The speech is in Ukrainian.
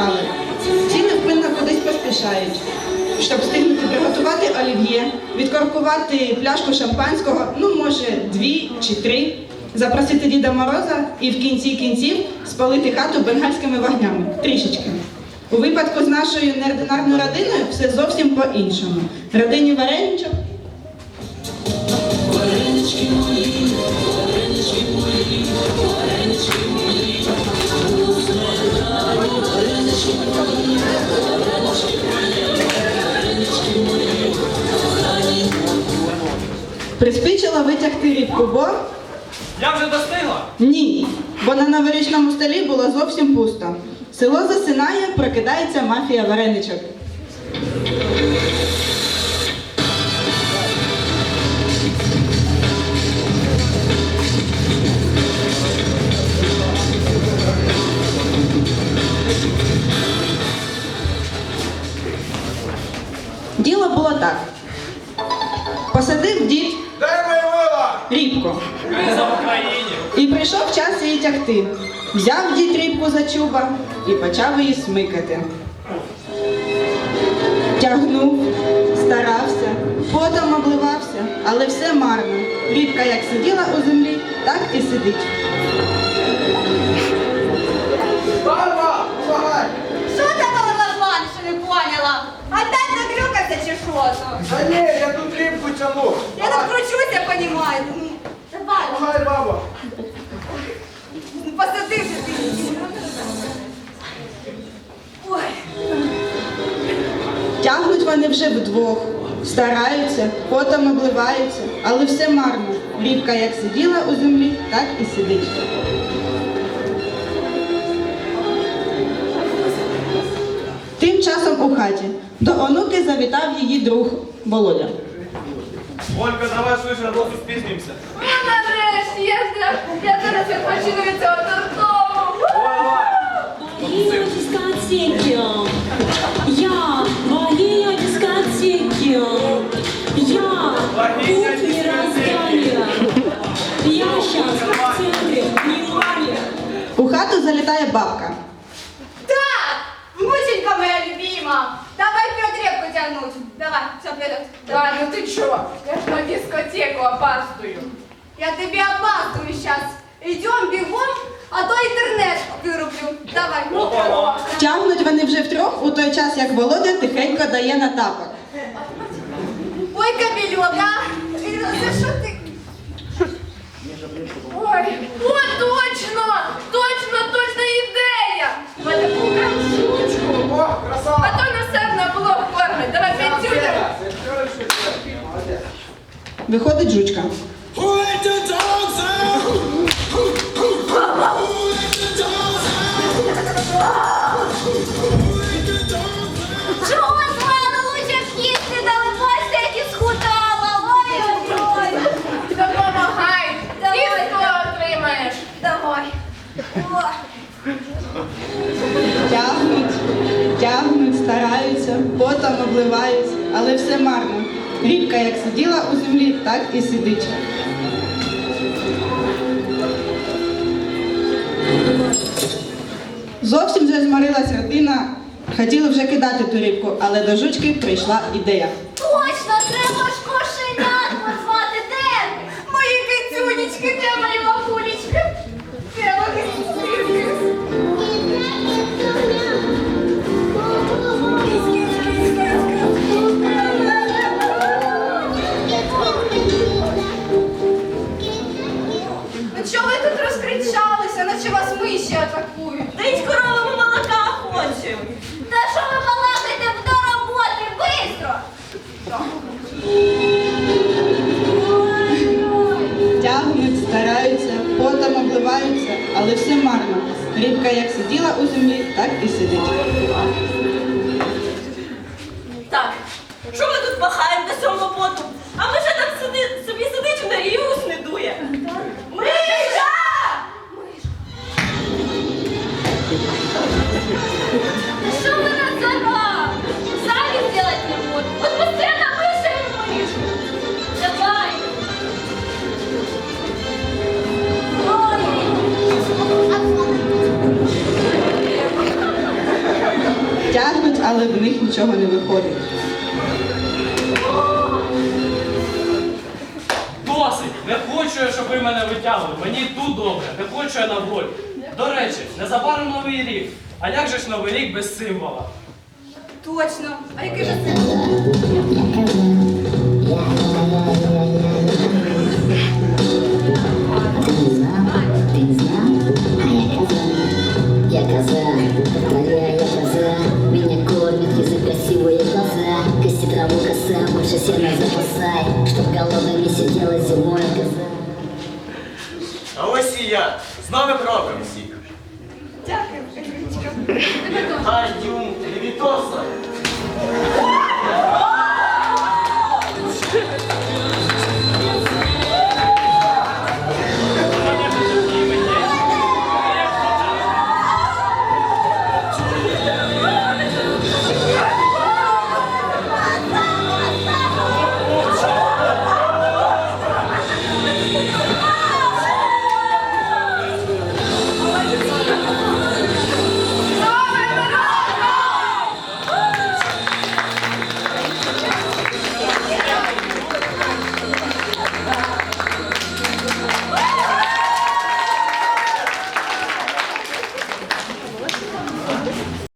справи. Всі невпинно кудись поспішають, щоб встигнути приготувати олів'є, відкоркувати пляшку шампанського, ну, може, дві чи три, запросити Діда Мороза і в кінці кінців спалити хату бенгальськими вогнями. Трішечки. У випадку з нашою неординарною родиною все зовсім по-іншому. Родині вареничок приспічило витягти рібку, бо Я вже достигла. ні, бо на новорічному столі було зовсім пусто. Село засинає, прокидається мафія вареничок. Діло було так. Посадив дід рібку. І прийшов час її тягти. Взяв дід рібку за чуба і почав її смикати. Тягнув, старався, потом обливався, але все марно. Рібка як сиділа у землі, так і сидить. Надрюкався чи що то? Та ні, я тут рибку тяну. Я тут кручуся, понімаю. Ну, Давай, Помагай, баба. ну, посадився ти. Ой, Тягнуть вони вже вдвох, стараються, потом обливаються, але все марно. Рібка як сиділа у землі, так і сидить. Тим часом у хаті до онуки завітав її друг Володя. Олька, давай швидше, на досі спізнімося. ну нарешті, я, ж- я зараз відпочину від цього дурдому. Твоєю дискотеки. Я твоєю дискотеки. Я Богиня тут. Я сейчас в центре внимания. У хату залітає бабка. Да, ну ты чё? Я ж на дискотеку опаздываю. Я тебе опаздываю сейчас. Идем бегом, а то интернет вырублю. Давай. Опа-на. Тягнуть вони вже втрьох у той час, як Володя тихенько дає на тапок. Ой, кобелек, а? За что ты? Виходить жучка. Чого звали лучше в кісти дали як і схудала? Допомагай. Давай. Кістку отримаєш. Давай. О. Тягнуть, тягнуть, стараються, потом обливаються, але все марно. Рібка як сиділа у землі, так і сидить. Зовсім вже змарилася родина, хотіли вже кидати ту рібку, але до жучки прийшла ідея. Але все марно. Рібка як сиділа у землі, так і сидить. Так, що ми тут махаємо але в них нічого не виходить. Досить! Не хочу я, щоб ви мене витягли. Мені тут добре, не хочу я на волю. До речі, незабаром новий рік. А як же ж новий рік без символа? Точно. А який же це? Не знал, а я коза. Я коза, повторяю, Траву коса, больше сена запасай. Чтоб голодными сидела зимой коза. А ось і я. З новим роком всіх. Дякую. А, Дюм,